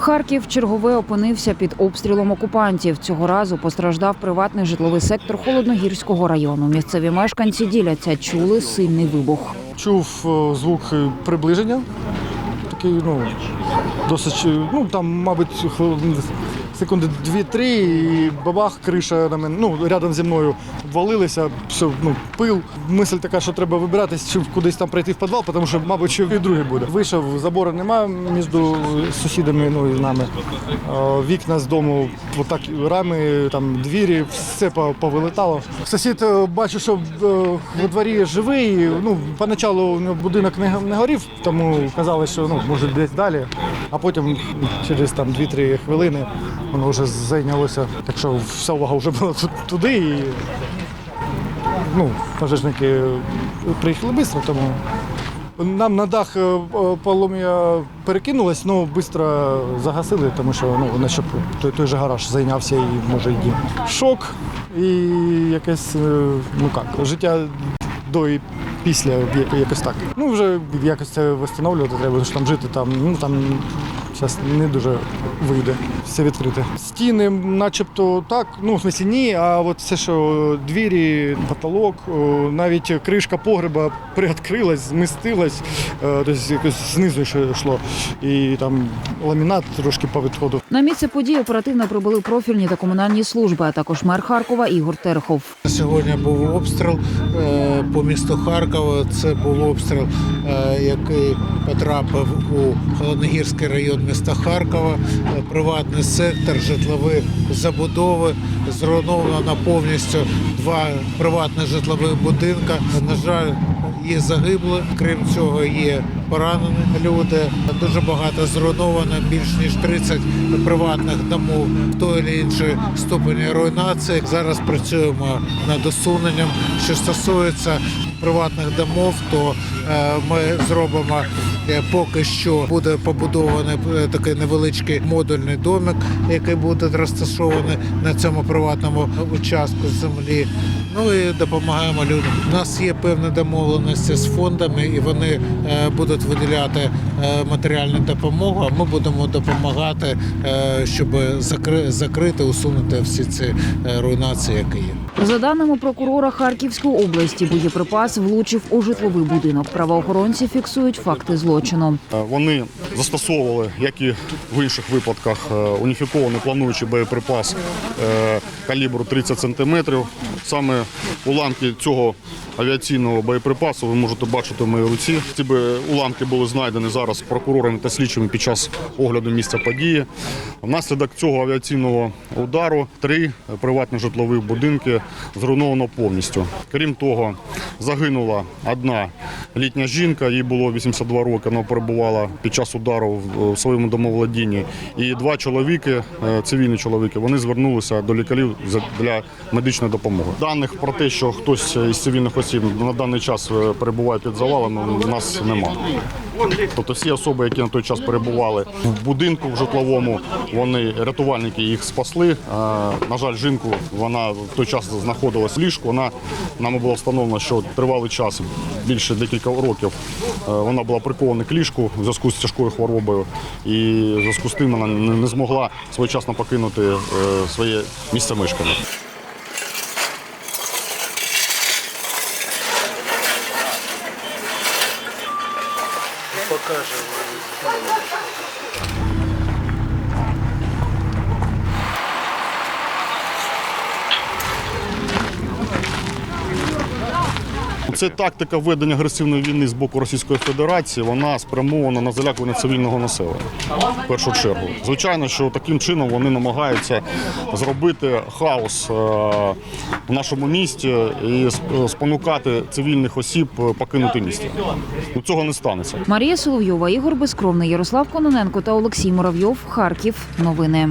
Харків чергове опинився під обстрілом окупантів. Цього разу постраждав приватний житловий сектор холодногірського району. Місцеві мешканці діляться, чули сильний вибух. Чув е, звук приближення. Такий, ну, досить, е, ну там, мабуть, секунди дві-три, і бабах, криша на мене, ну, рядом зі мною валилися, все, ну, пил. Мисль така, що треба вибиратись, чи кудись там прийти в підвал, тому що, мабуть, ще і другий буде. Вийшов, забору немає між сусідами, ну і нами. Е, Вікна з дому, отак, рами, там, двері, все по- повилетало. Сусід е, бачу, що е, во дворі живий. Ну, поначалу будинок не, не горів, тому казали, що ну, може десь далі. А потім через там 2-3 хвилини воно вже зайнялося. Так що вся увага вже була туди. І, ну, пожежники приїхали швидко, тому нам на дах е, полум'я перекинулось, ну швидко загасили, тому що ну, вони щоб той, той же гараж зайнявся і може дім. Шок і якесь, е, ну як, життя до і після якось так. Ну вже якось це встановлювати треба, що там жити там, ну там зараз не дуже вийде все відкрите. Стіни, начебто так, ну в смысле ні, а от все, що двері, потолок, навіть кришка погреба приоткрилась, змістилась, е, тобто якось знизу ще йшло. І там ламінат трошки повідходив. На місце події оперативно прибули профільні та комунальні служби, а також мер Харкова Ігор Терхов. Сьогодні був обстріл е, по місту Харкова. Це був обстріл, е, який потрапив у Холодногірський район міста Харкова. Е, Приватний сектор, житлові забудови. Зруйновано повністю два приватні житлові будинка. На жаль, є загиблі. Крім цього, є поранені люди. Дуже багато зруйновано, більш ніж 30 приватних домов той чи іншій ступені руйнації. Зараз працюємо над усуненням. Що стосується приватних домов, то е, ми зробимо е, поки що буде побудований е, такий невеличкий модульний домик, який буде розташований на цьому приватному участку землі. Ну і допомагаємо людям. У нас є певні домовленості з фондами, і вони будуть виділяти матеріальну допомогу. А ми будемо допомагати, щоб закрити, усунути всі ці руйнації, які є. За даними прокурора Харківської області, боєприпас влучив у житловий будинок. Правоохоронці фіксують факти злочину. Е, Вони застосовували, як і в інших випадках, е, уніфікований плануючий боєприпас е, калібру 30 см. Саме уламки цього авіаційного боєприпасу ви можете бачити в моїй руці. Ці би уламки були знайдені зараз прокурорами та слідчими під час огляду місця події. Внаслідок цього авіаційного удару три приватні житлові будинки зруйновано повністю. Крім того, загинула одна літня жінка, їй було 82 роки, вона перебувала під час удару в- своєму домовладінні. І два чоловіки, е, цивільні чоловіки, вони звернулися до лікарів для медичної допомоги. Даних про те, що хтось із цивільних осіб на даний час е, перебуває під завалами, у нас немає. Тобто всі особи, які на той час перебували в будинку в житловому, вони рятувальники їх спасли. На жаль, жінку вона в той час знаходилась в ліжку. Вона нам було встановлено, що тривалий час, більше декілька років, е, вона була прикована к ліжку в зв'язку з тяжкою хворобою, і в зв'язку з тим вона не змогла своєчасно покинути е, своє місце мешкання. покажем. Це тактика ведення агресивної війни з боку Російської Федерації. Вона спрямована на залякування цивільного населення. В першу чергу, звичайно, що таким чином вони намагаються зробити хаос е, в нашому місті і сп- спонукати цивільних осіб покинути місто. Ну, цього не станеться. Марія Соловйова, Ігор Безкровний, Ярослав Кононенко та Олексій Муравйов. Харків. Новини.